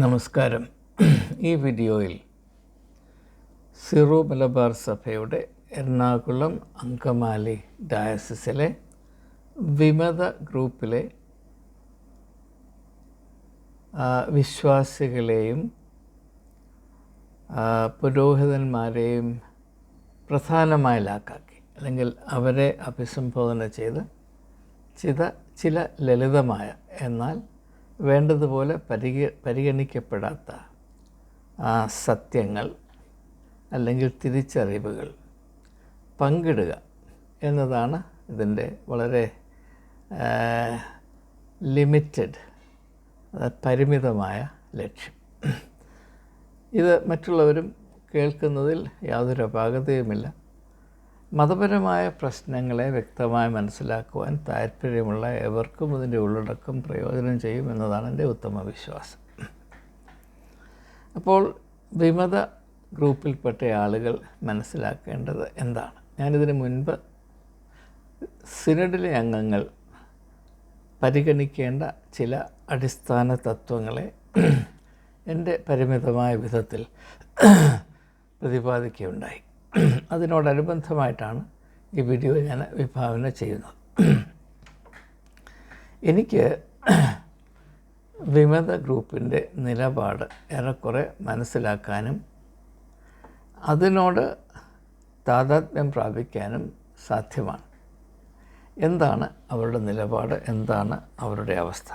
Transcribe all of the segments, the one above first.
നമസ്കാരം. ഈ വീഡിയോയിൽ സിറോ മലബാർ സഭയുടെ എറണാകുളം അങ്കമാലി ഡയസിസിലെ വിമത ഗ്രൂപ്പിലെ വിശ്വാസികളെയും പുരോഹിതന്മാരെയും പ്രധാനമായ ലാക്കാക്കി. അല്ലെങ്കിൽ അവരെ അഭിസംബോധന ചെയ്ത് ചില ചില ലളിതമായ എന്നാൽ വേണ്ടതുപോലെ പരിഗ പരിഗണിക്കപ്പെടാത്ത ആ സത്യങ്ങൾ അല്ലെങ്കിൽ തിരിച്ചറിവുകൾ പങ്കിടുക എന്നതാണ് ഇതിന്റെ വളരെ ലിമിറ്റഡ് പരിമിതമായ ലക്ഷ്യം. ഇത് മറ്റുള്ളവരും കേൾക്കുന്നതിൽ യാതൊരു അപാകതയുമില്ല. മതപരമായ പ്രശ്നങ്ങളെ വ്യക്തമായി മനസ്സിലാക്കുവാൻ താല്പര്യമുള്ള എവർക്കും ഇതിന്റെ ഉള്ളടക്കം പ്രയോജനം ചെയ്യും എന്നതാണ് എന്റെ ഉത്തമ വിശ്വാസം. അപ്പോൾ വിമത ഗ്രൂപ്പിൽപ്പെട്ട ആളുകൾ മനസ്സിലാക്കേണ്ടത് എന്താണ്? ഞാനിതിന് മുൻപ് സിനഡിലെ അംഗങ്ങൾ പരിഗണിക്കേണ്ട ചില അടിസ്ഥാന തത്വങ്ങളെ എന്റെ പരിമിതമായ വിധത്തിൽ പ്രതിപാദിക്കുകയുണ്ടായി. അതിനോടനുബന്ധമായിട്ടാണ് ഈ വീഡിയോ ഞാൻ വിഭാവന ചെയ്യുന്നത്. എനിക്ക് വിമത ഗ്രൂപ്പിന്റെ നിലപാട് ഏറെക്കുറെ മനസ്സിലാക്കാനും അതിനോട് താതാത്മ്യം പ്രാപിക്കാനും സാധ്യമാണ്. എന്താണ് അവരുടെ നിലപാട്? എന്താണ് അവരുടെ അവസ്ഥ?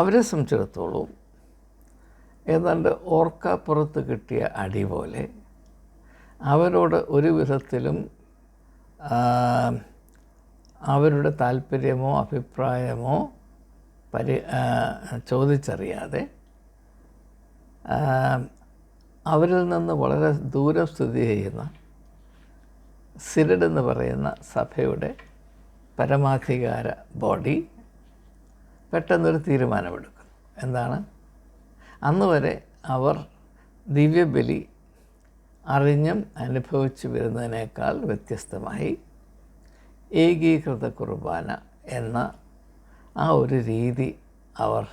അവരെ സംബന്ധിച്ചിടത്തോളം ഏതാണ്ട് ഓർക്കാപ്പുറത്ത് കിട്ടിയ അടി പോലെ അവരോട് ഒരു വിധത്തിലും അവരുടെ താല്പര്യമോ അഭിപ്രായമോ പരി ചോദിച്ചറിയാതെ അവരിൽ നിന്ന് വളരെ ദൂരം സ്ഥിതി ചെയ്യുന്ന സിരഡ് എന്ന് പറയുന്ന സഭയുടെ പരമാധികാര ബോഡി പെട്ടെന്നൊരു തീരുമാനമെടുക്കുന്നു. എന്താണ്? അന്ന് വരെ അവർ ദിവ്യബലി അറിഞ്ഞും അനുഭവിച്ചു വരുന്നതിനേക്കാൾ വ്യത്യസ്തമായി ഏകീകൃത കുർബാന എന്ന ആ ഒരു രീതി അവർ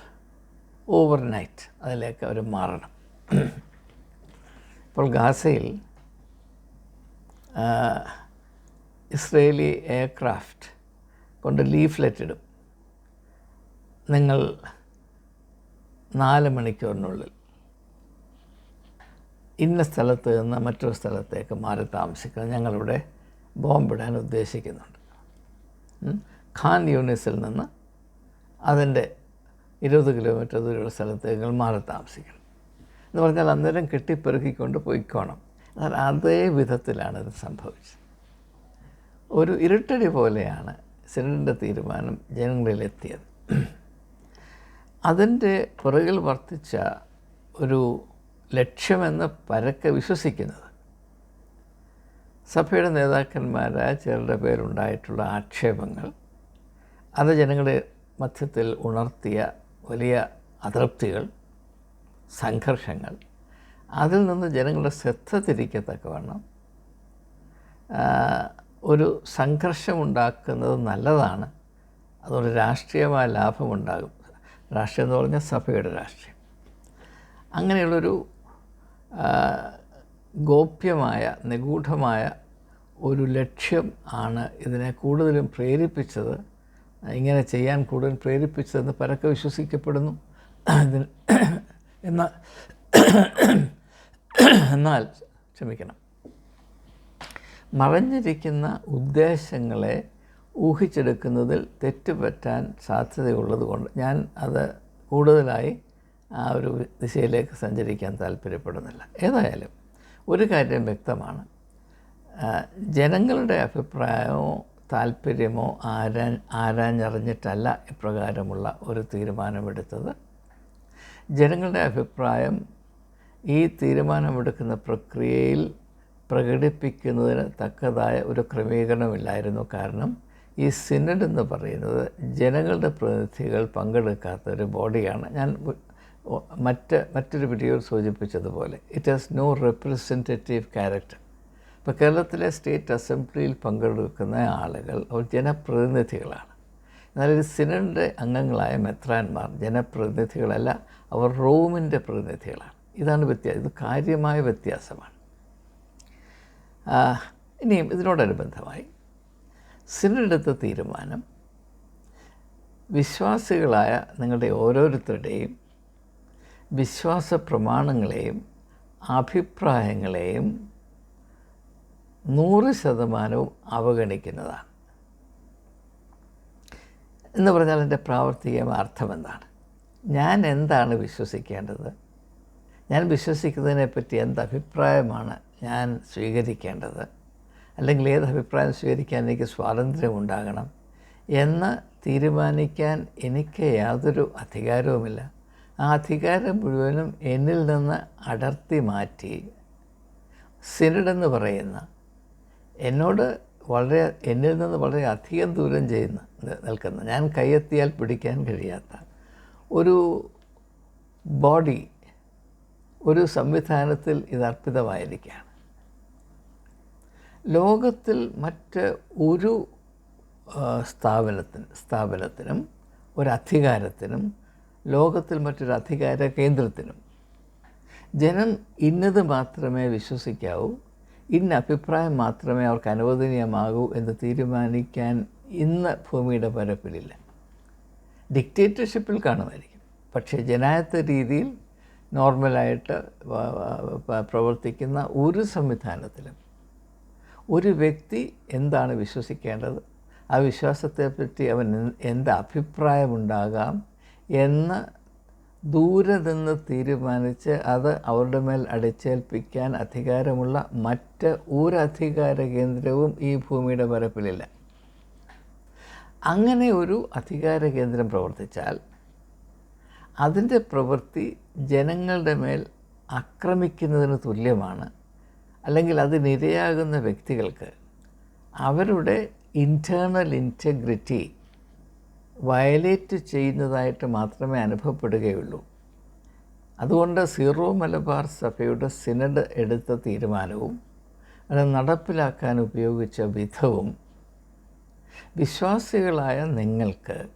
ഓവർനൈറ്റ് അതിലേക്ക് അവർ മാറണം. ഇപ്പോൾ ഗാസയിൽ ഇസ്രേലി എയർക്രാഫ്റ്റ് കൊണ്ട് ലീഫ്ലെറ്റ് ഇടും. നിങ്ങൾ നാല് മണിക്കൂറിനുള്ളിൽ ഇന്ന സ്ഥലത്ത് നിന്ന് മറ്റൊരു സ്ഥലത്തേക്ക് മാറി താമസിക്കുന്നത് ഞങ്ങളിവിടെ ബോംബിടാൻ ഉദ്ദേശിക്കുന്നുണ്ട്. ഖാൻ യൂണിസിൽ നിന്ന് അതിന്റെ ഇരുപത് കിലോമീറ്റർ ദൂരെയുള്ള സ്ഥലത്തേക്ക് മാറി താമസിക്കണം. എന്ന് പറഞ്ഞാൽ അന്നേരം കെട്ടിപ്പെറുക്കിക്കൊണ്ട് പോയിക്കോണം. എന്നാൽ അതേ വിധത്തിലാണ് ഇത് സംഭവിച്ചത്. ഒരു ഇരുട്ടടി പോലെയാണ് സെനറ്റിന്റെ തീരുമാനം ജനങ്ങളിലെത്തിയത്. അതിന്റെ പുറകിൽ വർത്തിച്ച ഒരു ലക്ഷ്യമെന്ന് പരക്കെ വിശ്വസിക്കുന്നത്. സഭയുടെ നേതാക്കന്മാരായ ചിലരുടെ പേരുണ്ടായിട്ടുള്ള ആക്ഷേപങ്ങൾ അത് ജനങ്ങളുടെ മധ്യത്തിൽ ഉണർത്തിയ വലിയ അതൃപ്തികൾ സംഘർഷങ്ങൾ അതിൽ നിന്ന് ജനങ്ങളുടെ ശ്രദ്ധ തിരിക്കത്തക്കവണ്ണം ഒരു സംഘർഷമുണ്ടാക്കുന്നത് നല്ലതാണ്. അതുകൊണ്ട് രാഷ്ട്രീയമായ ലാഭമുണ്ടാകും. രാഷ്ട്രീയം എന്ന് പറഞ്ഞാൽ സഭയുടെ രാഷ്ട്രീയം. അങ്ങനെയുള്ളൊരു ഗോപ്യമായ നിഗൂഢമായ ഒരു ലക്ഷ്യം ആണ് ഇതിനെ കൂടുതലും പ്രേരിപ്പിച്ചത്. ഇങ്ങനെ ചെയ്യാൻ കൂടുതൽ പ്രേരിപ്പിച്ചതെന്ന് പരക്കെ വിശ്വസിക്കപ്പെടുന്നു. എന്നാൽ എന്നാൽ ക്ഷമിക്കണം. മറഞ്ഞിരിക്കുന്ന ഉദ്ദേശങ്ങളെ ഊഹിച്ചെടുക്കുന്നതിൽ തെറ്റുപറ്റാൻ സാധ്യതയുള്ളത് കൊണ്ട് ഞാൻ അത് കൂടുതലായി ആ ഒരു ദിശയിലേക്ക് സഞ്ചരിക്കാൻ താല്പര്യപ്പെടുന്നില്ല. ഏതായാലും ഒരു കാര്യം വ്യക്തമാണ്. ജനങ്ങളുടെ അഭിപ്രായമോ താല്പര്യമോ ആരാ ആരാഞ്ഞറിഞ്ഞിട്ടല്ല ഇപ്രകാരമുള്ള ഒരു തീരുമാനമെടുത്തത്. ജനങ്ങളുടെ അഭിപ്രായം ഈ തീരുമാനമെടുക്കുന്ന പ്രക്രിയയിൽ പ്രകടിപ്പിക്കുന്നതിന് തക്കതായ ഒരു ക്രമീകരണമില്ലായിരുന്നു. കാരണം ഈ സിനഡ് എന്ന് പറയുന്നത് ജനങ്ങളുടെ പ്രതിനിധികൾ പങ്കെടുക്കാത്ത ഒരു ബോഡിയാണ്. ഞാൻ മറ്റ് മറ്റൊരു വീഡിയോ സൂചിപ്പിച്ചതുപോലെ it has no representative character ഇപ്പോൾ കേരളത്തിലെ സ്റ്റേറ്റ് അസംബ്ലിയിൽ പങ്കെടുക്കുന്ന ആളുകൾ അവർ ജനപ്രതിനിധികളാണ്. എന്നാൽ ഒരു സിനഡിന്റെ അംഗങ്ങളായ മെത്രാന്മാർ ജനപ്രതിനിധികളല്ല അവർ റോമിന്റെ പ്രതിനിധികളാണ്. ഇതാണ് വ്യത്യാസം ഇത് കാര്യമായ വ്യത്യാസമാണ്. ഇനിയും ഇതിനോടനുബന്ധമായി സിനഡെടുത്ത തീരുമാനം വിശ്വാസികളായ നിങ്ങളുടെ ഓരോരുത്തരുടെയും വിശ്വാസ പ്രമാണങ്ങളെയും അഭിപ്രായങ്ങളെയും നൂറ് ശതമാനവും അവഗണിക്കുന്നതാണ്. എന്ന് പറഞ്ഞാൽ എന്റെ പ്രാവർത്തികമായ അർത്ഥം എന്താണ് ഞാൻ എന്താണ് വിശ്വസിക്കേണ്ടത്? ഞാൻ വിശ്വസിക്കുന്നതിനെപ്പറ്റി എന്ത് അഭിപ്രായമാണ് ഞാൻ സ്വീകരിക്കേണ്ടത്? അല്ലെങ്കിൽ ഏത് അഭിപ്രായം സ്വീകരിക്കാൻ എനിക്ക് സ്വാതന്ത്ര്യമുണ്ടാകണം എന്ന് തീരുമാനിക്കാൻ എനിക്ക് യാതൊരു അധികാരവുമില്ല. ആ അധികാരം മുഴുവനും എന്നിൽ നിന്ന് അടർത്തി മാറ്റി. സിനഡെന്ന് പറയുന്ന എന്നോട് വളരെ എന്നിൽ നിന്ന് വളരെ അധികം ദൂരം ചെയ്യുന്ന നിൽക്കുന്ന ഞാൻ കൈയെത്തിയാൽ പിടിക്കാൻ കഴിയാത്ത ഒരു ബോഡി ഒരു സംവിധാനത്തിൽ ഇത് അർപ്പിതമായിരിക്കുകയാണ്. ലോകത്തിൽ മറ്റ് ഒരു സ്ഥാപനത്തിന് സ്ഥാപനത്തിനും ഒരു അധികാരത്തിനും ലോകത്തിൽ മറ്റൊരു അധികാര കേന്ദ്രത്തിനും. ജനം ഇന്നത് മാത്രമേ വിശ്വസിക്കാവൂ. ഇന്ന അഭിപ്രായം മാത്രമേ അവർക്ക് അനുവദനീയമാകൂ എന്ന് തീരുമാനിക്കാൻ ഇന്ന് ഭൂമിയുടെ പരപ്പിലില്ല. ഡിക്റ്റേറ്റർഷിപ്പിൽ കാണുമായിരിക്കും. പക്ഷേ ജനായത്ത രീതിയിൽ നോർമലായിട്ട് പ്രവർത്തിക്കുന്ന ഒരു സംവിധാനത്തിലും ഒരു വ്യക്തി എന്താണ് വിശ്വസിക്കേണ്ടത്? ആ വിശ്വാസത്തെപ്പറ്റി അവൻ എന്ത് അഭിപ്രായമുണ്ടാകാം? എന്ന് ദൂരെ നിന്ന് തീരുമാനിച്ച് അത് അവരുടെ മേൽ അടിച്ചേൽപ്പിക്കാൻ അധികാരമുള്ള മറ്റ് ഒരധികാര കേന്ദ്രവും ഈ ഭൂമിയുടെ പരപ്പിലില്ല അങ്ങനെ ഒരു അധികാര കേന്ദ്രം പ്രവർത്തിച്ചാൽ അതിന്റെ പ്രവൃത്തി ജനങ്ങളുടെ മേൽ ആക്രമിക്കുന്നതിന് തുല്യമാണ്. അല്ലെങ്കിൽ അതിനിരയാകുന്ന വ്യക്തികൾക്ക് അവരുടെ ഇന്റേർണൽ ഇന്റഗ്രിറ്റി വയലേറ്റ് ചെയ്യുന്നതായിട്ട് മാത്രമേ അനുഭവപ്പെടുകയുള്ളൂ. അതുകൊണ്ട് സീറോ മലബാർ സഭയുടെ സിനഡ് എടുത്ത തീരുമാനവും അത് നടപ്പിലാക്കാൻ ഉപയോഗിച്ച വിധവും വിശ്വാസികളായ നിങ്ങൾക്ക്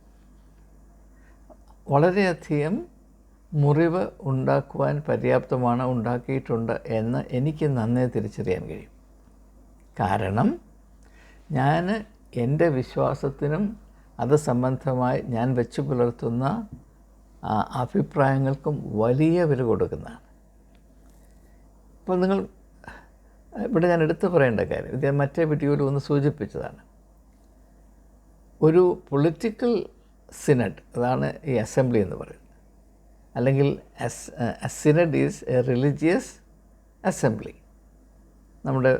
വളരെയധികം മുറിവ് ഉണ്ടാക്കുവാൻ പര്യാപ്തമാണ് ഉണ്ടാക്കിയിട്ടുണ്ട് എന്ന് എനിക്ക് നന്നേ തിരിച്ചറിയാൻ കഴിയും. കാരണം ഞാൻ എന്റെ വിശ്വാസത്തിനും അത് സംബന്ധമായി ഞാൻ വെച്ച് പുലർത്തുന്ന അഭിപ്രായങ്ങൾക്കും വലിയ വില കൊടുക്കുന്നതാണ്. ഇപ്പോൾ നിങ്ങൾ ഇവിടെ ഞാൻ എടുത്തു പറയേണ്ട കാര്യം ഇത് മറ്റേ വീഡിയോയിൽ ഒന്ന് സൂചിപ്പിച്ചതാണ്. ഒരു പൊളിറ്റിക്കൽ സിനഡ് അതാണ് ഈ അസംബ്ലി എന്ന് പറയുന്നത്. അല്ലെങ്കിൽ synod is a religious assembly. നമ്മുടെ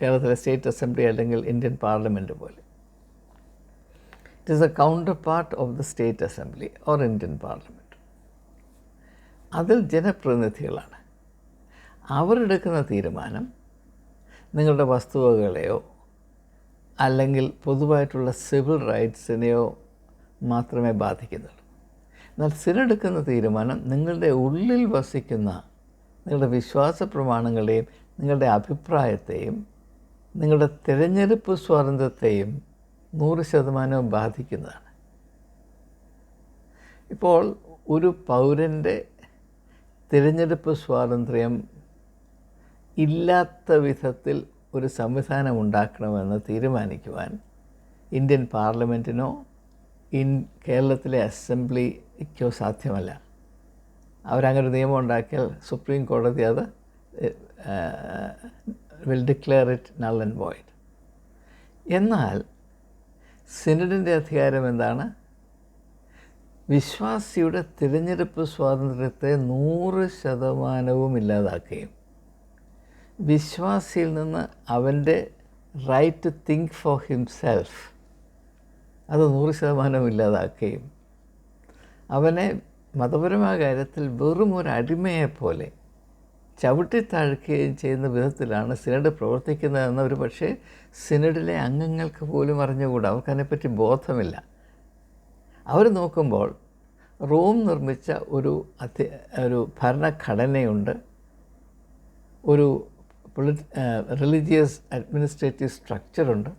കേരളത്തിലെ സ്റ്റേറ്റ് അസംബ്ലി അല്ലെങ്കിൽ ഇന്ത്യൻ പാർലമെന്റ് പോലെ. Is a counterpart of the state assembly or Indian parliament അതിൽ ജനപ്രതിനിധികളാണ്. അവരെടുക്കുന്ന തീരുമാനം നിങ്ങളുടെ വസ്തുവകകളെയോ അല്ലെങ്കിൽ പൊതുവായിട്ടുള്ള സിവിൽ റൈറ്റ്സിനെയോ മാത്രമേ ബാധിക്കുന്നുള്ളൂ. എന്നാൽ സിനെടുക്കുന്ന തീരുമാനം നിങ്ങളുടെ ഉള്ളിൽ വസിക്കുന്ന നിങ്ങളുടെ വിശ്വാസ പ്രമാണങ്ങളെയും നിങ്ങളുടെ അഭിപ്രായത്തെയും നിങ്ങളുടെ തിരഞ്ഞെടുപ്പ് സ്വാതന്ത്ര്യത്തെയും നൂറ് ശതമാനവും ബാധിക്കുന്നതാണ്. ഇപ്പോൾ ഒരു പൗരന്റെ തിരഞ്ഞെടുപ്പ് സ്വാതന്ത്ര്യം ഇല്ലാത്ത വിധത്തിൽ ഒരു സംവിധാനം ഉണ്ടാക്കണമെന്ന് തീരുമാനിക്കുവാൻ ഇന്ത്യൻ പാർലമെന്റിനോ ഇൻ കേരളത്തിലെ അസംബ്ലിക്കോ സാധ്യമല്ല. അവരങ്ങനെ നിയമം ഉണ്ടാക്കിയാൽ സുപ്രീം കോടതി അത് will declare it null and void എന്നാൽ സിനഡിന്റെ അധികാരം എന്താണ്? വിശ്വാസിയുടെ തിരഞ്ഞെടുപ്പ് സ്വാതന്ത്ര്യത്തെ നൂറ് ശതമാനവും ഇല്ലാതാക്കുകയും വിശ്വാസിയിൽ നിന്ന് അവന്റെ right to think for himself അത് നൂറ് ശതമാനവും ഇല്ലാതാക്കുകയും അവനെ മതപരമായ കാര്യത്തിൽ വെറും ഒരു അടിമയെപ്പോലെ ചവിട്ടിത്താഴ്ക്കുകയും ചെയ്യുന്ന വിധത്തിലാണ് സിനഡ് പ്രവർത്തിക്കുന്നതെന്ന് ഒരു പക്ഷേ സിനഡിലെ അംഗങ്ങൾക്ക് പോലും അറിഞ്ഞുകൂടാ. അവർക്കതിനെപ്പറ്റി ബോധമില്ല. അവർ നോക്കുമ്പോൾ റോം നിർമ്മിച്ച ഒരു അധ്യ ഒരു ഭരണഘടനയുണ്ട്. ഒരു പൊളിറ്റ് റിലീജിയസ് അഡ്മിനിസ്ട്രേറ്റീവ് സ്ട്രക്ചറുണ്ട്.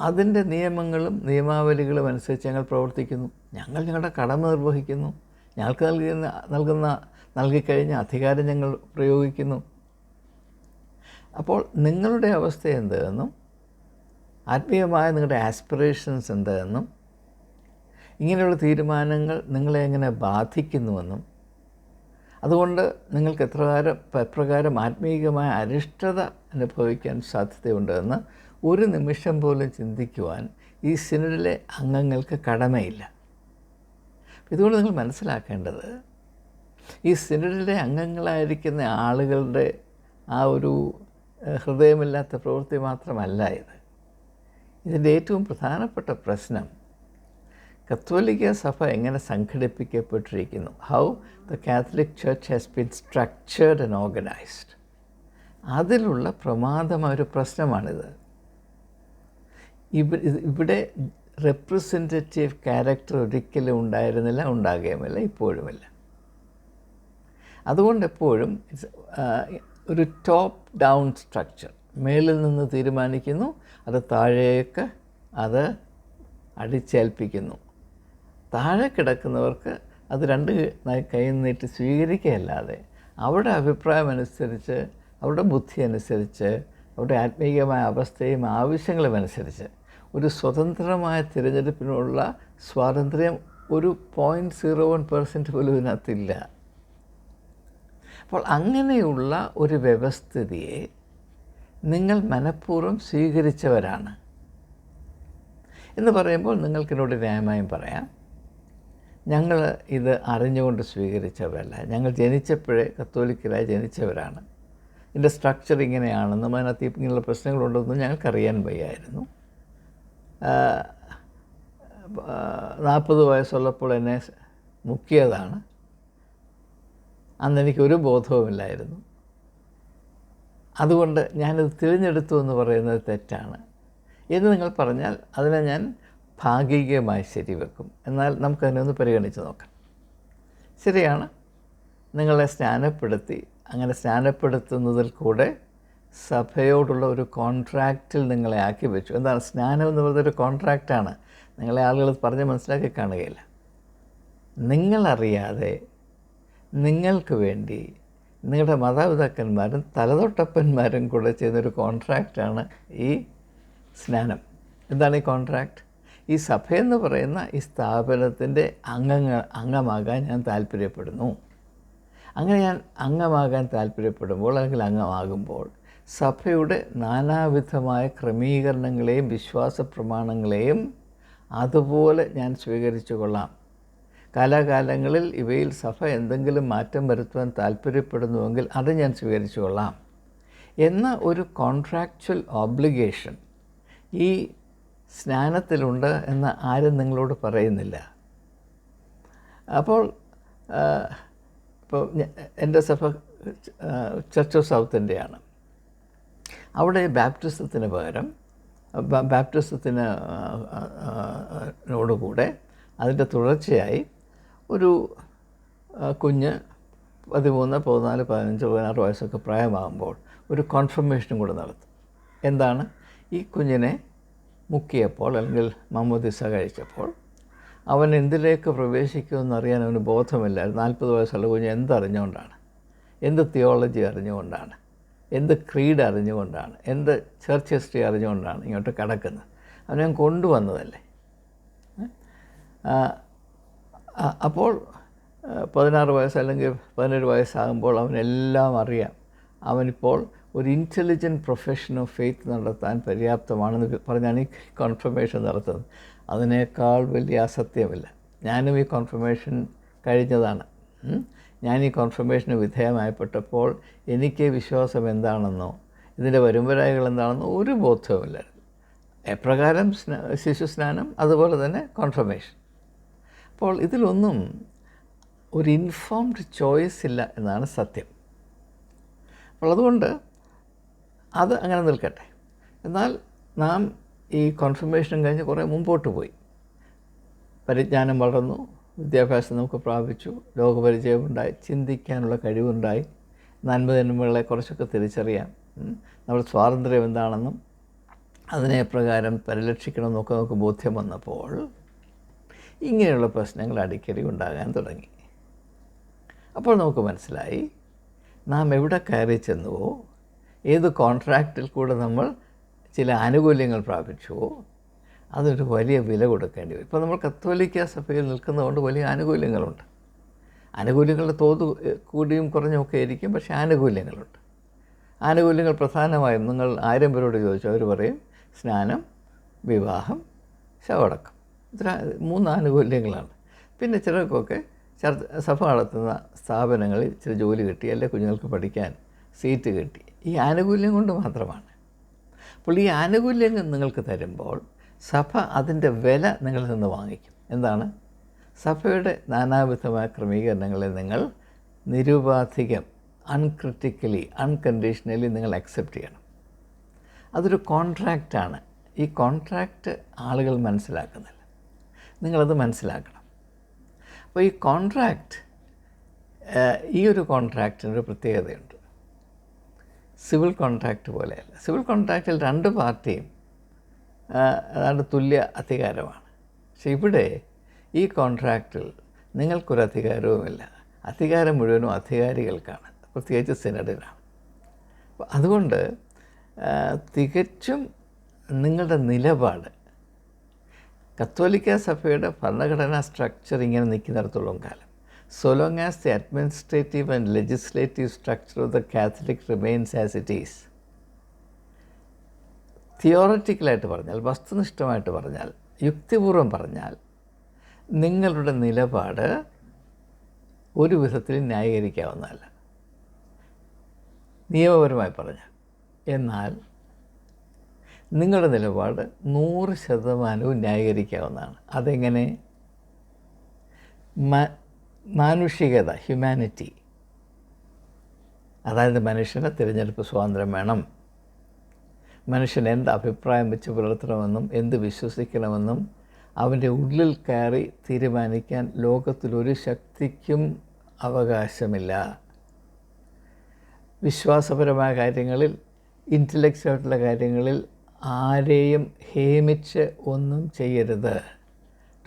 അതിന്റെ നിയമങ്ങളും നിയമാവലികളും അനുസരിച്ച് ഞങ്ങൾ പ്രവർത്തിക്കുന്നു. ഞങ്ങൾ ഞങ്ങളുടെ കടമ നിർവഹിക്കുന്നു. ഞങ്ങൾക്ക് നൽകുന്ന നൽകുന്ന നൽകിക്കഴിഞ്ഞ അധികാരം ഞങ്ങൾ പ്രയോഗിക്കുന്നു. അപ്പോൾ നിങ്ങളുടെ അവസ്ഥ എന്തെന്നും ആത്മീയമായ നിങ്ങളുടെ ആസ്പിറേഷൻസ് എന്തെന്നും ഇങ്ങനെയുള്ള തീരുമാനങ്ങൾ നിങ്ങളെ എങ്ങനെ ബാധിക്കുന്നുവെന്നും അതുകൊണ്ട് നിങ്ങൾക്ക് എത്രകാരം എപ്രകാരം ആത്മീയമായ അരിഷ്ടത അനുഭവിക്കാൻ സാധ്യതയുണ്ടെന്ന് ഒരു നിമിഷം പോലും ചിന്തിക്കുവാൻ ഈ സിനഡിലെ അംഗങ്ങൾക്ക് കടമയില്ല. ഇതുകൊണ്ട് നിങ്ങൾ മനസ്സിലാക്കേണ്ടത് ഈ സിനഡിലെ അംഗങ്ങളായിരിക്കുന്ന ആളുകളുടെ ആ ഒരു ഹൃദയമില്ലാത്ത പ്രവൃത്തി മാത്രമല്ല ഇത്. ഇതിന്റെ ഏറ്റവും പ്രധാനപ്പെട്ട പ്രശ്നം കത്തോലിക്ക സഭ എങ്ങനെ സംഘടിപ്പിക്കപ്പെട്ടിരിക്കുന്നു? How the catholic church has been structured and organised അതിലുള്ള പ്രമാദമായ ഒരു പ്രശ്നമാണിത്. ഇവ- ഇവിടെ റെപ്രസെന്റേറ്റീവ് ക്യാരക്ടർ ഒരിക്കലും ഉണ്ടായിരുന്നില്ല ഉണ്ടാകുകയുമില്ല ഇപ്പോഴുമില്ല. അതുകൊണ്ട് എപ്പോഴും ഒരു ടോപ്പ് ഡൗൺ സ്ട്രക്ചർ മേളിൽ നിന്ന് തീരുമാനിക്കുന്നു അത് താഴേക്ക് അത് അടിച്ചേൽപ്പിക്കുന്നു. താഴെ കിടക്കുന്നവർക്ക് അത് രണ്ട് കൈ നീട്ടി സ്വീകരിക്കുകയല്ലാതെ അവരുടെ അഭിപ്രായം അനുസരിച്ച് അവരുടെ ബുദ്ധി അനുസരിച്ച് അവരുടെ ആത്മീയമായ അവസ്ഥയും ആവശ്യങ്ങളും അനുസരിച്ച് ഒരു സ്വതന്ത്രമായ തിരഞ്ഞെടുപ്പിനുള്ള സ്വാതന്ത്ര്യം ഒരു പോയിന്റ് സീറോ വൺ പെർസെന്റ് പോലും ഇതിനകത്തില്ല. അപ്പോൾ അങ്ങനെയുള്ള ഒരു വ്യവസ്ഥിതിയെ നിങ്ങൾ മനഃപൂർവം സ്വീകരിച്ചവരാണ്. എന്ന് പറയുമ്പോൾ നിങ്ങൾക്കിനോട് ന്യായമായും പറയാം. ഞങ്ങൾ ഇത് അറിഞ്ഞുകൊണ്ട് സ്വീകരിച്ചവരല്ല. ഞങ്ങൾ ജനിച്ചപ്പോഴേ കത്തോലിക്കരായി ജനിച്ചവരാണ്. ഇതിന്റെ സ്ട്രക്ചർ ഇങ്ങനെയാണെന്നും അതിനകത്ത് ഇങ്ങനെയുള്ള പ്രശ്നങ്ങളുണ്ടെന്നും ഞങ്ങൾക്കറിയാൻ വയ്യായിരുന്നു. നാൽപ്പത് വയസ്സുള്ളപ്പോൾ എന്നെ മുക്കിയതാണ്. അന്ന് എനിക്കൊരു ബോധവുമില്ലായിരുന്നു. അതുകൊണ്ട് ഞാനത് തിരഞ്ഞെടുത്തു എന്ന് പറയുന്നത് തെറ്റാണ്. എന്ന് നിങ്ങൾ പറഞ്ഞാൽ അതിനെ ഞാൻ ഭാഗികമായി ശരിവെക്കും. എന്നാൽ നമുക്കതിനെ ഒന്ന് പരിഗണിച്ച് നോക്കാം. ശരിയാണ്. നിങ്ങളെ സ്നാനപ്പെടുത്തി അങ്ങനെ സ്നാനപ്പെടുത്തുന്നതിൽ കൂടെ സഭയോടുള്ള ഒരു കോൺട്രാക്റ്റിൽ നിങ്ങളെ ആക്കി വെച്ചു. എന്താണ്? സ്നാനം എന്ന് പറയുന്നത് ഒരു കോൺട്രാക്റ്റാണ്. നിങ്ങളെ ആളുകൾ പറഞ്ഞ് മനസ്സിലാക്കി കാണുകയില്ല. നിങ്ങളറിയാതെ നിങ്ങൾക്ക് വേണ്ടി നിങ്ങളുടെ മാതാപിതാക്കന്മാരും തലതൊട്ടപ്പന്മാരും കൂടെ ചെയ്യുന്നൊരു കോൺട്രാക്റ്റാണ് ഈ സ്നാനം. എന്താണ് ഈ കോൺട്രാക്റ്റ് ഈ സഭയെന്ന് പറയുന്ന ഈ സ്ഥാപനത്തിന്റെ അംഗങ്ങൾ അംഗമാകാൻ ഞാൻ താല്പര്യപ്പെടുന്നു. അങ്ങനെ ഞാൻ അംഗമാകാൻ താല്പര്യപ്പെടുമ്പോൾ അല്ലെങ്കിൽ അംഗമാകുമ്പോൾ സഭയുടെ നാനാവിധമായ ക്രമീകരണങ്ങളെയും വിശ്വാസ പ്രമാണങ്ങളെയും അതുപോലെ ഞാൻ സ്വീകരിച്ചു കൊള്ളാം. കാലാകാലങ്ങളിൽ ഇവയിൽ സഭ എന്തെങ്കിലും മാറ്റം വരുത്തുവാൻ താല്പര്യപ്പെടുന്നുവെങ്കിൽ അത് ഞാൻ സ്വീകരിച്ചു കൊള്ളാം എന്ന ഒരു കോൺട്രാക്ച്വൽ ഓബ്ലിഗേഷൻ ഈ സ്നാനത്തിലുണ്ട് എന്ന് ആരും നിങ്ങളോട് പറയുന്നില്ല. അപ്പോൾ ഇപ്പോൾ എന്റെ സഭ ചർച്ച് ഓഫ് സൗത്ത് ഇന്ത്യയാണ് അവിടെ ബാപ്റ്റിസത്തിന് പകരം ബാപ്റ്റിസത്തിന് നോടുകൂടെ അതിന്റെ തുടർച്ചയായി ഒരു കുഞ്ഞ് പതിമൂന്ന് പതിനാല് പതിനഞ്ച് പതിനാറ് വയസ്സൊക്കെ പ്രായമാകുമ്പോൾ ഒരു കോൺഫർമേഷനും കൂടെ നടത്തും. എന്താണ്? ഈ കുഞ്ഞിനെ മുക്കിയപ്പോൾ അല്ലെങ്കിൽ മമ്മദിസ കഴിച്ചപ്പോൾ അവൻ എന്തിലേക്ക് പ്രവേശിക്കുമെന്ന് അറിയാൻ അവന് ബോധമില്ല നാൽപ്പത് വയസ്സുള്ള കുഞ്ഞ് എന്തറിഞ്ഞുകൊണ്ടാണ്? എന്ത് തിയോളജി അറിഞ്ഞുകൊണ്ടാണ്? എന്ത് ക്രീഡ് അറിഞ്ഞുകൊണ്ടാണ്? എന്ത് ചർച്ച് ഹിസ്റ്ററി അറിഞ്ഞുകൊണ്ടാണ് ഇങ്ങോട്ട് കടക്കുന്നത്? അവനെ കൊണ്ടുവന്നതല്ലേ? അപ്പോൾ പതിനാറ് വയസ്സ് അല്ലെങ്കിൽ പതിനേഴ് വയസ്സാകുമ്പോൾ അവനെല്ലാം അറിയാം. അവനിപ്പോൾ ഒരു ഇന്റലിജന്റ് പ്രൊഫഷൻ ഓഫ് ഫെയ്ത്ത് നടത്താൻ പര്യാപ്തമാണെന്ന് പറഞ്ഞാണ് ഈ കോൺഫർമേഷൻ നടത്തുന്നത്. അതിനേക്കാൾ വലിയ അസത്യമില്ല. ഞാനും ഈ കോൺഫർമേഷൻ കഴിഞ്ഞതാണ്. ഞാൻ ഈ കോൺഫർമേഷന് വിധേയമായപ്പെട്ടപ്പോൾ എനിക്ക് വിശ്വാസം എന്താണെന്നോ ഇതിന്റെ വരുംവരായികൾ എന്താണെന്നോ ഒരു ബോധവുമില്ലായിരുന്നു എപ്രകാരം ശിശു സ്നാനം അതുപോലെ തന്നെ കോൺഫർമേഷൻ അപ്പോൾ ഇതിലൊന്നും ഒരു ഇൻഫോംഡ് ചോയ്സ് ഇല്ല എന്നാണ് സത്യം. അപ്പോൾ അതുകൊണ്ട് അത് അങ്ങനെ നിൽക്കട്ടെ. എന്നാൽ നാം ഈ കോൺഫർമേഷൻ കഴിഞ്ഞ് കുറേ മുമ്പോട്ട് പോയി. പരിജ്ഞാനം വളർന്നു വിദ്യാഭ്യാസം നമുക്ക് പ്രാപിച്ചു ലോകപരിചയമുണ്ടായി ചിന്തിക്കാനുള്ള കഴിവുണ്ടായി. നന്മതിന്മകളെ കുറച്ചൊക്കെ തിരിച്ചറിയാം. നമ്മുടെ സ്വാതന്ത്ര്യം എന്താണെന്നും അതിനെ പ്രകാരം പരിരക്ഷിക്കണമെന്നൊക്കെ നമുക്ക് ബോധ്യം വന്നപ്പോൾ ഇങ്ങനെയുള്ള പ്രശ്നങ്ങൾ അടിക്കടി ഉണ്ടാകാൻ തുടങ്ങി. അപ്പോൾ നമുക്ക് മനസ്സിലായി നാം എവിടെ കയറി ചെന്നുവോ ഏത് കോൺട്രാക്റ്റിൽ കൂടെ നമ്മൾ ചില ആനുകൂല്യങ്ങൾ പ്രാപിച്ചുവോ അതൊരു വലിയ വില കൊടുക്കേണ്ടി വരും. ഇപ്പോൾ നമ്മൾ കത്തോലിക്ക സഭയിൽ നിൽക്കുന്നതുകൊണ്ട് വലിയ ആനുകൂല്യങ്ങളുണ്ട്. ആനുകൂല്യങ്ങളുടെ തോത് കൂടിയും കുറഞ്ഞുമൊക്കെ ആയിരിക്കും പക്ഷേ ആനുകൂല്യങ്ങളുണ്ട്. ആനുകൂല്യങ്ങൾ പ്രധാനമായും നിങ്ങൾ ആയിരം പേരോട് ചോദിച്ചു അവർ പറയും സ്നാനം വിവാഹം ശവടക്കം. ഇത്ര മൂന്ന് ആനുകൂല്യങ്ങളാണ് പിന്നെ ചിലർക്കൊക്കെ സഭ നടത്തുന്ന സ്ഥാപനങ്ങളിൽ ചില ജോലി കിട്ടി അല്ലെങ്കിൽ കുഞ്ഞുങ്ങൾക്ക് പഠിക്കാൻ സീറ്റ് കിട്ടി. ഈ ആനുകൂല്യം കൊണ്ട് മാത്രമാണ്. അപ്പോൾ ഈ ആനുകൂല്യങ്ങൾ നിങ്ങൾക്ക് തരുമ്പോൾ സഭ അതിന്റെ വില നിങ്ങളിൽ നിന്ന് വാങ്ങിക്കും. എന്താണ്? സഭയുടെ നാനാവിധമായ ക്രമീകരണങ്ങളെ നിങ്ങൾ നിരുപാധികം അൺക്രിറ്റിക്കലി അൺകണ്ടീഷണലി നിങ്ങൾ അക്സെപ്റ്റ് ചെയ്യണം. അതൊരു കോൺട്രാക്റ്റാണ് ഈ കോൺട്രാക്റ്റ് ആളുകൾ മനസ്സിലാക്കുന്നില്ല. നിങ്ങളത് മനസ്സിലാക്കണം. അപ്പോൾ ഈ കോൺട്രാക്റ്റ് ഈ ഒരു കോൺട്രാക്റ്റിനൊരു പ്രത്യേകതയുണ്ട്. സിവിൽ കോൺട്രാക്റ്റ് പോലെയല്ല. സിവിൽ കോൺട്രാക്റ്റിൽ രണ്ട് പാർട്ടിയും അതാണ്ട് തുല്യ അധികാരമാണ്. പക്ഷെ ഇവിടെ ഈ കോൺട്രാക്റ്റിൽ നിങ്ങൾക്കൊരു അധികാരവുമില്ല. അധികാരം മുഴുവനും അധികാരികൾക്കാണ്. പ്രത്യേകിച്ച് സെനഡിനാണ് അപ്പോൾ അതുകൊണ്ട് തികച്ചും നിങ്ങളുടെ നിലപാട് കത്തോലിക്ക സഭയുടെ ഭരണഘടനാ സ്ട്രക്ചർ ഇങ്ങനെ നിൽക്കുന്നിടത്തോളം കാലം. So long as the administrative and legislative structure of the Catholic remains as it is. തിയോററ്റിക്കലായിട്ട് പറഞ്ഞാൽ വസ്തുനിഷ്ഠമായിട്ട് പറഞ്ഞാൽ യുക്തിപൂർവം പറഞ്ഞാൽ നിങ്ങളുടെ നിലപാട് ഒരു വിധത്തിൽ ന്യായീകരിക്കാവുന്നതല്ല. നിയമപരമായി പറഞ്ഞാൽ. എന്നാൽ നിങ്ങളുടെ നിലപാട് നൂറ് ശതമാനവും ന്യായീകരിക്കാവുന്നതാണ്. അതെങ്ങനെ? മാനുഷികത ഹ്യൂമാനിറ്റി അതായത് മനുഷ്യന് തിരഞ്ഞെടുപ്പ് സ്വാതന്ത്ര്യം വേണം. മനുഷ്യൻ എന്ത് അഭിപ്രായം വെച്ച് പുലർത്തണമെന്നും എന്ത് വിശ്വസിക്കണമെന്നും അവന്റെ ഉള്ളിൽ കയറി തീരുമാനിക്കാൻ ലോകത്തിലൊരു ശക്തിക്കും അവകാശമില്ല. വിശ്വാസപരമായ കാര്യങ്ങളിൽ ഇന്റലക്ച്വലായിട്ടുള്ള കാര്യങ്ങളിൽ ആരെയും ഹേമിച്ച് ഒന്നും ചെയ്യരുത്.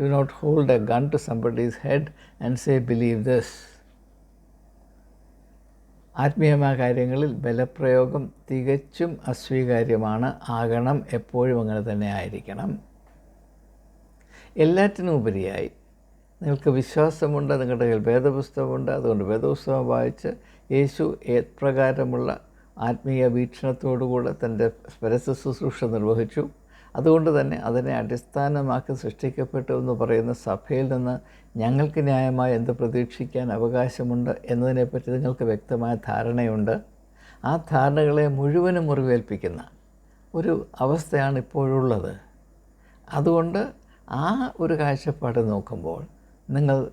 Do not hold a gun to somebody's head and say believe this ആത്മീയമായ കാര്യങ്ങളിൽ ബലപ്രയോഗം തികച്ചും അസ്വീകാര്യമാണ്. ആകണം എപ്പോഴും അങ്ങനെ തന്നെ ആയിരിക്കണം. എല്ലാറ്റിനും ഉപരിയായി. നിങ്ങൾക്ക് വിശ്വാസമുണ്ട് നിങ്ങളുടെ കയ്യിൽ വേദപുസ്തകമുണ്ട്. അതുകൊണ്ട് വേദപുസ്തകം വായിച്ച് യേശു എപ്രകാരമുള്ള ആത്മീയ വീക്ഷണത്തോടുകൂടെ തന്റെ പരസ്യ ശുശ്രൂഷ നിർവഹിച്ചു. അതുകൊണ്ട് തന്നെ അതിനെ അടിസ്ഥാനമാക്കി സൃഷ്ടിക്കപ്പെട്ടു എന്ന് പറയുന്ന സഭയിൽ നിന്ന് ഞങ്ങൾക്ക് ന്യായമായി എന്ത് പ്രതീക്ഷിക്കാൻ അവകാശമുണ്ട് എന്നതിനെപ്പറ്റി നിങ്ങൾക്ക് വ്യക്തമായ ധാരണയുണ്ട്. ആ ധാരണകളെ മുഴുവനും മുറിവേൽപ്പിക്കുന്ന ഒരു അവസ്ഥയാണ് ഇപ്പോഴുള്ളത്. അതുകൊണ്ട് ആ ഒരു കാഴ്ചപ്പാട് നോക്കുമ്പോൾ നിങ്ങൾ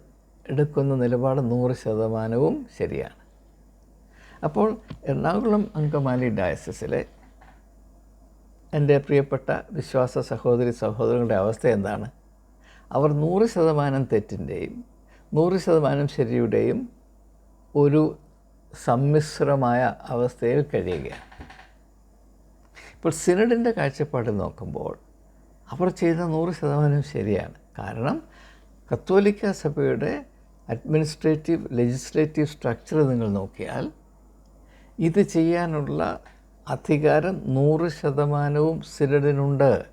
എടുക്കുന്ന നിലപാട് നൂറ് ശതമാനവും ശരിയാണ്. അപ്പോൾ എറണാകുളം അങ്കമാലി ഡയസസിലെ എന്റെ പ്രിയപ്പെട്ട വിശ്വാസ സഹോദരി സഹോദരങ്ങളുടെ അവസ്ഥ എന്താണ്? അവർ നൂറ് ശതമാനം തെറ്റിന്റെയും നൂറ് ശതമാനം ശരിയുടെയും ഒരു സമ്മിശ്രമായ അവസ്ഥയിൽ കഴിയുകയാണ്. ഇപ്പോൾ സിനഡിന്റെ കാഴ്ചപ്പാട് നോക്കുമ്പോൾ അവർ ചെയ്ത നൂറ് ശതമാനം ശരിയാണ്. കാരണം കത്തോലിക്ക സഭയുടെ അഡ്മിനിസ്ട്രേറ്റീവ് ലെജിസ്ലേറ്റീവ് സ്ട്രക്ചർ നിങ്ങൾ നോക്കിയാൽ ഇത് ചെയ്യാനുള്ള അധികാരം നൂറ് ശതമാനവും സിരഡിനുണ്ട്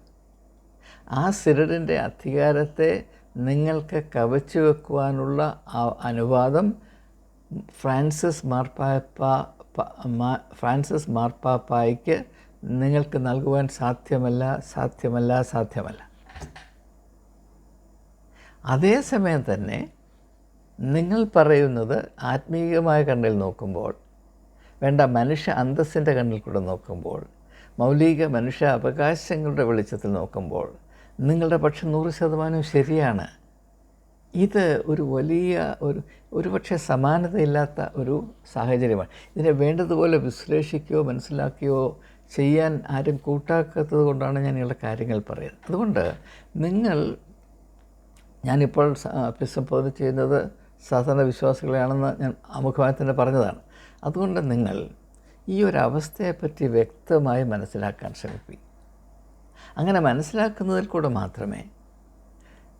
ആ സിരഡിന്റെ അധികാരത്തെ നിങ്ങൾക്ക് കവച്ചു വെക്കുവാനുള്ള അനുവാദം ഫ്രാൻസിസ് മാർപ്പാപ്പ ഫ്രാൻസിസ് മാർപ്പാപ്പായ്ക്ക് നിങ്ങൾക്ക് നൽകുവാൻ സാധ്യമല്ല സാധ്യമല്ല സാധ്യമല്ല. അതേസമയം തന്നെ നിങ്ങൾ പറയുന്നത് ആത്മീയമായ കണ്ണിൽ നോക്കുമ്പോൾ വേണ്ട മനുഷ്യ അന്തസ്സിന്റെ കണ്ണിൽ കൂടെ നോക്കുമ്പോൾ മൗലിക മനുഷ്യ അവകാശങ്ങളുടെ വെളിച്ചത്തിൽ നോക്കുമ്പോൾ നിങ്ങളുടെ പക്ഷം നൂറ് ശതമാനം ശരിയാണ്. ഇത് ഒരു വലിയ ഒരു ഒരുപക്ഷെ സമാനതയില്ലാത്ത ഒരു സാഹചര്യമാണ്. ഇതിനെ വേണ്ടതുപോലെ വിശ്ലേഷിക്കുകയോ മനസ്സിലാക്കുകയോ ചെയ്യാൻ ആരും കൂട്ടാക്കാത്തത് കൊണ്ടാണ് ഞാൻ ഇങ്ങനെയുള്ള കാര്യങ്ങൾ പറയുന്നത്. അതുകൊണ്ട് നിങ്ങൾ ഞാനിപ്പോൾ അഭിസംബോധന ചെയ്യുന്നത് സാധാരണ വിശ്വാസികളെയാണെന്ന് ഞാൻ അമുഖമായി തന്നെ പറഞ്ഞതാണ്. അതുകൊണ്ട് നിങ്ങൾ ഈ ഒരു അവസ്ഥയെപ്പറ്റി വ്യക്തമായി മനസ്സിലാക്കാൻ ശ്രമിക്കും അങ്ങനെ മനസ്സിലാക്കുന്നതിൽ കൂടെ മാത്രമേ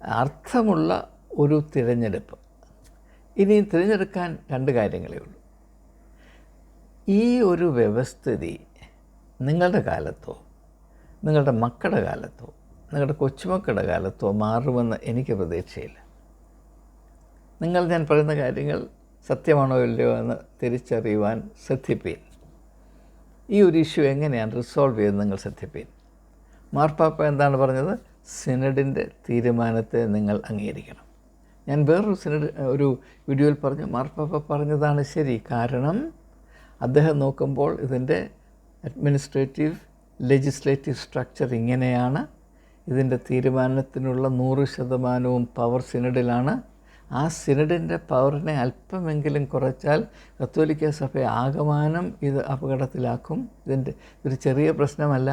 അർത്ഥമുള്ള ഒരു തിരഞ്ഞെടുപ്പ്. ഇനി തിരഞ്ഞെടുക്കാൻ രണ്ട് കാര്യങ്ങളേ ഉള്ളൂ. ഈ ഒരു വ്യവസ്ഥിതി നിങ്ങളുടെ കാലത്തോ നിങ്ങളുടെ മക്കളുടെ കാലത്തോ നിങ്ങളുടെ കൊച്ചുമക്കളുടെ കാലത്തോ മാറുമെന്ന് എനിക്ക് പ്രതീക്ഷയില്ല. നിങ്ങൾ ഞാൻ പറയുന്ന കാര്യങ്ങൾ സത്യമാണോ ഇല്ലയോ എന്ന് തിരിച്ചറിയുവാൻ ശ്രദ്ധിപ്പീൻ. ഈ ഒരു ഇഷ്യൂ എങ്ങനെയാണ് റിസോൾവ് ചെയ്ത് നിങ്ങൾ ശ്രദ്ധിപ്പീൻ? മാർപ്പാപ്പ എന്താണ് പറഞ്ഞത്? സിനഡിന്റെ തീരുമാനത്തെ നിങ്ങൾ അംഗീകരിക്കണം. ഞാൻ വേറൊരു സിനഡ് ഒരു വീഡിയോയിൽ പറഞ്ഞു മാർപ്പാപ്പ പറഞ്ഞതാണ് ശരി. കാരണം അദ്ദേഹം നോക്കുമ്പോൾ ഇതിന്റെ അഡ്മിനിസ്ട്രേറ്റീവ് ലെജിസ്ലേറ്റീവ് സ്ട്രക്ചർ ഇങ്ങനെയാണ്. ഇതിന്റെ തീരുമാനത്തിനുള്ള നൂറ് ശതമാനവും പവർ സിനഡിലാണ് ആ സിനഡിന്റെ പവറിനെ അല്പമെങ്കിലും കുറച്ചാൽ കത്തോലിക്ക സഭയെ ആകമാനം ഇത് അപകടത്തിലാക്കും. ഇതിന്റെ ഒരു ചെറിയ പ്രശ്നമല്ല.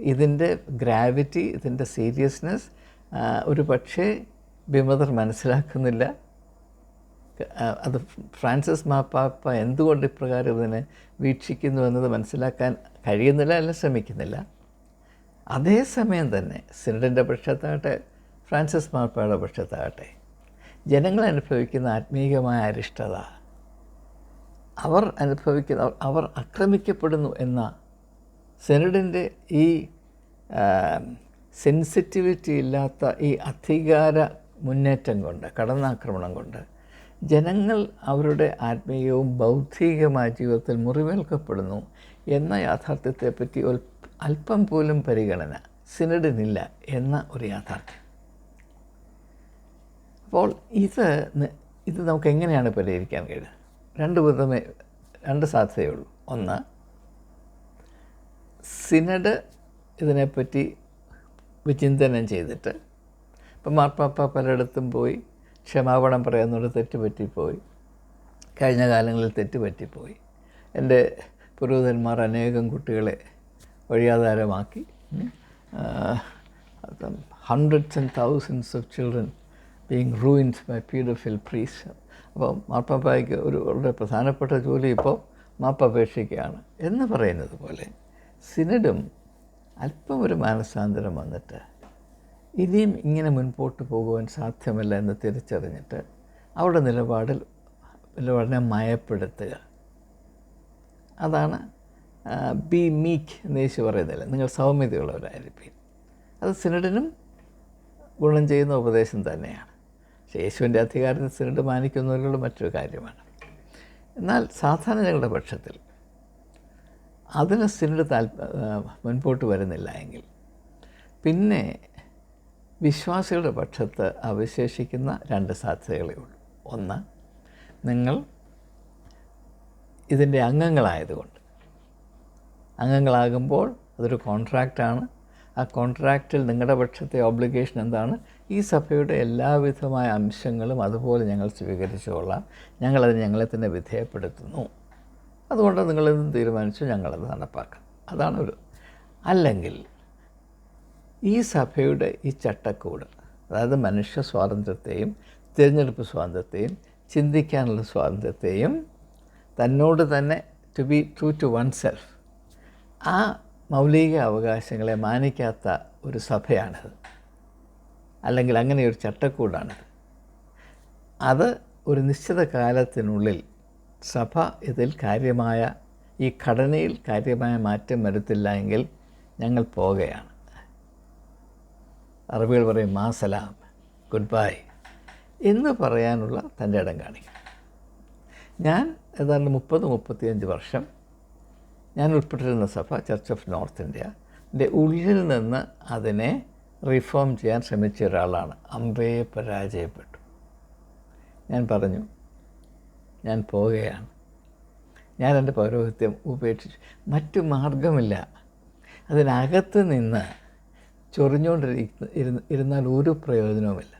ഇതിന്റെ ഗ്രാവിറ്റി ഇതിന്റെ സീരിയസ്നെസ് ഒരു പക്ഷേ വിമതർ മനസ്സിലാക്കുന്നില്ല. അത് ഫ്രാൻസിസ് മാപ്പാപ്പ എന്തുകൊണ്ട് ഇപ്രകാരം ഇതിനെ വീക്ഷിക്കുന്നു എന്നത് മനസ്സിലാക്കാൻ കഴിയുന്നില്ല അല്ല ശ്രമിക്കുന്നില്ല. അതേസമയം തന്നെ സിനഡിന്റെ പക്ഷത്താകട്ടെ ഫ്രാൻസിസ് മാപ്പയുടെ പക്ഷത്താകട്ടെ ജനങ്ങൾ അനുഭവിക്കുന്ന ആത്മീയമായ അരിഷ്ടത. അവർ അനുഭവിക്കുന്ന അവർ ആക്രമിക്കപ്പെടുന്നു എന്ന സെനഡിന്റെ ഈ സെൻസിറ്റിവിറ്റി ഇല്ലാത്ത ഈ അധികാര മുന്നേറ്റം കൊണ്ട് കടന്നാക്രമണം കൊണ്ട് ജനങ്ങൾ അവരുടെ ആത്മീയവും ബൗദ്ധികമായ ജീവിതത്തിൽ മുറിവേൽക്കപ്പെടുന്നു എന്ന യാഥാർത്ഥ്യത്തെപ്പറ്റി അല്പം പോലും പരിഗണന സിനഡിനില്ല എന്ന ഒരു യാഥാർത്ഥ്യം. അപ്പോൾ ഇത് ഇത് നമുക്ക് എങ്ങനെയാണ് പരിഹരിക്കാൻ കഴിയുക? രണ്ട് വിധമേ രണ്ട് സാധ്യതയുള്ളൂ ഒന്ന് സിനഡ് ഇതിനെപ്പറ്റി വിചിന്തനം ചെയ്തിട്ട് ഇപ്പം മാർപ്പാപ്പ പലയിടത്തും പോയി ക്ഷമാപണം പറയാവുന്നൊരു തെറ്റുപറ്റിപ്പോയി കഴിഞ്ഞ കാലങ്ങളിൽ തെറ്റുപറ്റിപ്പോയി. എന്റെ പുരോഹിതന്മാർ അനേകം കുട്ടികളെ വഴിയാധാരമാക്കി. Hundreds and thousands of children being ruins by paedophile priest അപ്പോൾ മാർപ്പാപ്പായ്ക്ക് ഒരു വളരെ പ്രധാനപ്പെട്ട ജോലി ഇപ്പോൾ മാപ്പപേക്ഷിക്കുകയാണ് എന്ന് പറയുന്നത് പോലെ സിനഡും അല്പം ഒരു മാനസാന്തരം വന്നിട്ട് ഇനിയും ഇങ്ങനെ മുൻപോട്ട് പോകുവാൻ സാധ്യമല്ല എന്ന് തിരിച്ചറിഞ്ഞിട്ട് അവരുടെ നിലപാടിൽ നിലപാടിനെ മയപ്പെടുത്തുക. അതാണ് ബി മീക്ക് എന്ന് യേശു പറയുന്നില്ല നിങ്ങൾ സൗമ്യതയുള്ളവരായിരിക്കും. അത് സിനഡിനും ഗുണം ചെയ്യുന്ന ഉപദേശം തന്നെയാണ്. യേശുവിന്റെ അധികാരത്തിൽ സിനഡ് മാനിക്കുന്നതിലുള്ള മറ്റൊരു കാര്യമാണ്. എന്നാൽ സാധാരണ ഞങ്ങളുടെ പക്ഷത്തിൽ അതിന് സിനഡ് താല്പ മുൻപോട്ട് വരുന്നില്ല എങ്കിൽ പിന്നെ വിശ്വാസികളുടെ പക്ഷത്ത് അവശേഷിക്കുന്ന രണ്ട് സാധ്യതകളേ ഉള്ളൂ. ഒന്ന് നിങ്ങൾ ഇതിന്റെ അംഗങ്ങളായതുകൊണ്ട്. അംഗങ്ങളാകുമ്പോൾ അതൊരു കോൺട്രാക്റ്റാണ് ആ കോൺട്രാക്റ്റിൽ നിങ്ങളുടെ പക്ഷത്തെ ഓബ്ലിഗേഷൻ എന്താണ്? ഈ സഭയുടെ എല്ലാവിധമായ അംശങ്ങളും അതുപോലെ ഞങ്ങൾ സ്വീകരിച്ചുകൊള്ളാം. ഞങ്ങളത് ഞങ്ങളെ തന്നെ വിധേയപ്പെടുത്തുന്നു. അതുകൊണ്ട് നിങ്ങളെന്തും തീരുമാനിച്ചു ഞങ്ങളത് നടപ്പാക്കാം. അതാണ് ഒരു അല്ലെങ്കിൽ ഈ സഭയുടെ ഈ ചട്ടക്കൂട് അതായത് മനുഷ്യ സ്വാതന്ത്ര്യത്തെയും തിരഞ്ഞെടുപ്പ് സ്വാതന്ത്ര്യത്തെയും ചിന്തിക്കാനുള്ള സ്വാതന്ത്ര്യത്തെയും തന്നോട് തന്നെ to be true to oneself ആ മൗലിക അവകാശങ്ങളെ മാനിക്കാത്ത ഒരു സഭയാണിത്. അല്ലെങ്കിൽ അങ്ങനെ ഒരു ചട്ടക്കൂടാണ്. അത് ഒരു നിശ്ചിത കാലത്തിനുള്ളിൽ സഭ ഇതിൽ കാര്യമായ ഈ ഘടനയിൽ കാര്യമായ മാറ്റം വരുത്തില്ല എങ്കിൽ ഞങ്ങൾ പോവുകയാണ്. അറബികൾ പറയും മാസലാം ഗുഡ് ബൈ എന്ന് പറയാനുള്ള തന്റെ ഇടം കാണിക്കും. ഞാൻ ഏതാണ്ട് മുപ്പത് മുപ്പത്തിയഞ്ച് വർഷം ഞാൻ ഉൾപ്പെട്ടിരുന്ന സഭ ചർച്ച് ഓഫ് നോർത്ത് ഇന്ത്യ ഉള്ളിൽ നിന്ന് അതിനെ റിഫോം ചെയ്യാൻ ശ്രമിച്ച ഒരാളാണ്. അമ്പയെ പരാജയപ്പെട്ടു. ഞാൻ പറഞ്ഞു ഞാൻ പോവുകയാണ്. ഞാൻ എന്റെ പൗരോഹിത്യം ഉപേക്ഷിച്ചു മറ്റു മാർഗമില്ല അതിനകത്ത് നിന്ന് ചൊറിഞ്ഞുകൊണ്ടിരിക്കുന്ന ഇരുന്ന് ഇരുന്നാൽ ഒരു പ്രയോജനവുമില്ല.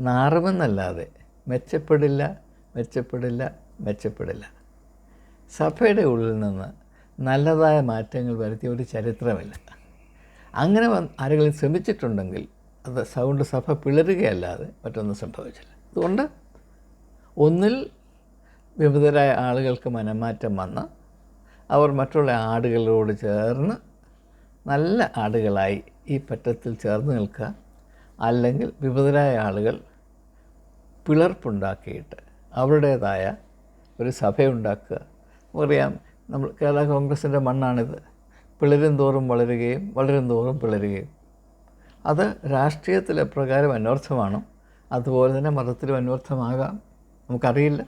നാറുമെന്നല്ലാതെ മെച്ചപ്പെടില്ല മെച്ചപ്പെടില്ല മെച്ചപ്പെടില്ല. സഭയുടെ ഉള്ളിൽ നിന്ന് നല്ലതായ മാറ്റങ്ങൾ വരുത്തിയ ഒരു ചരിത്രമില്ല. അങ്ങനെ ആരെങ്കിലും ശ്രമിച്ചിട്ടുണ്ടെങ്കിൽ അത് സൗണ്ട് സഭ പിളരുകയല്ലാതെ മറ്റൊന്നും സംഭവിച്ചില്ല. അതുകൊണ്ട് ഒന്നിൽ വിവിധരായ ആളുകൾക്ക് മനമാറ്റം വന്ന് അവർ മറ്റുള്ള ആടുകളോട് ചേർന്ന് നല്ല ആടുകളായി ഈ പറ്റത്തിൽ ചേർന്ന് നിൽക്കുക അല്ലെങ്കിൽ വിവിധരായ ആളുകൾ പിളർപ്പുണ്ടാക്കിയിട്ട് അവരുടേതായ ഒരു സഭയുണ്ടാക്കുക. നമുക്കറിയാം നമ്മൾ കേരള കോൺഗ്രസിന്റെ മണ്ണാണിത്. പിളരും തോറും വളരുകയും വളരും തോറും പിളരുകയും. അത് രാഷ്ട്രീയത്തിൽ എപ്രകാരം അന്വർത്ഥമാണോ. അതുപോലെ തന്നെ മതത്തിലും അന്വർത്ഥമാകാം. നമുക്കറിയില്ല.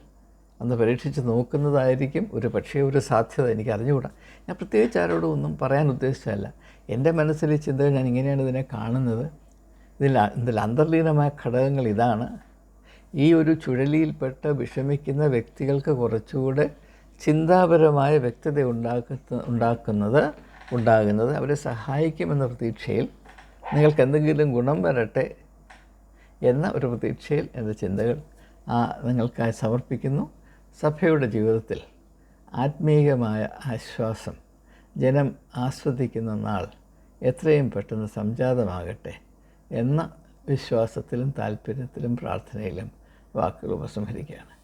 അന്ന് പരീക്ഷിച്ച് നോക്കുന്നതായിരിക്കും ഒരു പക്ഷേ ഒരു സാധ്യത എനിക്ക് അറിഞ്ഞുകൂടാ. ഞാൻ പ്രത്യേകിച്ച് ആരോടും ഒന്നും പറയാൻ ഉദ്ദേശിച്ചതല്ല. എന്റെ മനസ്സിൽ ചിന്തകൾ ഞാൻ ഇങ്ങനെയാണ് ഇതിനെ കാണുന്നത്. ഇതിൽ ഇതിൽ അന്തർലീനമായ ഘടകങ്ങൾ ഇതാണ്. ഈ ഒരു ചുഴലിയിൽപ്പെട്ട് വിഷമിക്കുന്ന വ്യക്തികൾക്ക് കുറച്ചുകൂടെ ചിന്താപരമായ വ്യക്തത ഉണ്ടാക്കുന്ന ഉണ്ടാക്കുന്നത് ഉണ്ടാകുന്നത്. അവരെ സഹായിക്കുമെന്ന പ്രതീക്ഷയിൽ നിങ്ങൾക്ക് എന്തെങ്കിലും ഗുണം വരട്ടെ എന്ന ഒരു പ്രതീക്ഷയിൽ എന്റെ ചിന്തകൾ ആ നിങ്ങൾക്കായി സമർപ്പിക്കുന്നു. സഭയുടെ ജീവിതത്തിൽ ആത്മീയമായ ആശ്വാസം ജനം ആസ്വദിക്കുന്ന നാൾ എത്രയും പെട്ടെന്ന് സംജാതമാകട്ടെ എന്ന വിശ്വാസത്തിലും താല്പര്യത്തിലും പ്രാർത്ഥനയിലും വാക്കുകൾ ഉപസംഹരിക്കുകയാണ്.